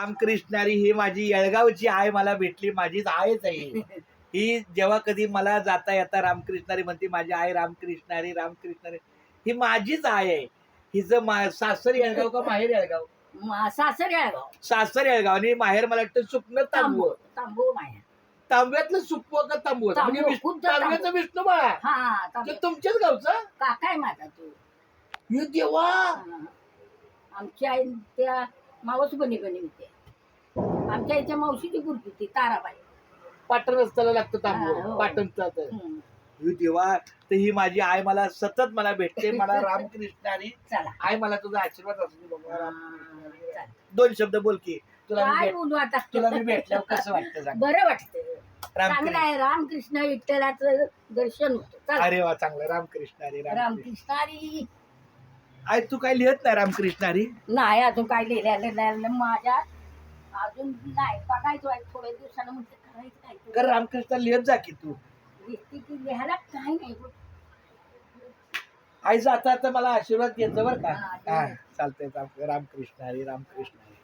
रामकृष्णारी ही माझी येळगावची आहे मला भेटली माझीच आहेच आहे ही. जेव्हा कधी मला जाता येता रामकृष्णारी म्हणते माझी आई रामकृष्णारी रामकृष्णारी. ही माझीच आहे. हिचं मा सासर येळगाव का माहेर येळगाव? सासर येळगाव. सासर येळगाव. आणि माहेर मला वाटतं तांबव तांबू. तांबू माया तांब्यातलं सुपव का तांबव, म्हणजे विष्णू-. तांब्याचं विष्णू बाळा. हा ते तांबू. तुमच्याच गावचं? काकाय माझा तू. देवा. आमची आई त्या मावस बनी बनी होते. आमच्या आईच्या मावशीची गुरती ती ताराबाई. पाटण रस्त्याला लागतं हा, हो. पाटणचं तर. हम्म. हे देवा तर ही माझी आई मला सतत मला भेटते. मला रामकृष्णारी चला. आई मला तुझा आशीर्वाद असू दे बाबा. चला. दोन शब्द बोल की. तुला मी काय भेट- बोलू आता? तुला मी भेटल्यावर कसं वाटतं सांग? बरं वाटतं. चांगलं रामकृष्ण आहे. रामकृष्ण विठ्ठलाचं दर्शन होतं. चला. अरे वा चांगलं. रामकृष्ण अरे रामकृष्ण. आई तू काय लिहत नाही रामकृष्ण अरे नाही अजून काय लिहिलेलं नाही. माझ्या अजून नाही बघायचं आहे थोड्या दिवसानं म्हणजे करायचं काय कर रामकृष्ण लिहत जा की तू. लिहिते की लिहायला काय नाही आईचा आता आता मला आशीर्वाद घ्यायचा बरं का? हा, हा चालतंय चालतंय. रामकृष्ण हरी रामकृष्ण हरी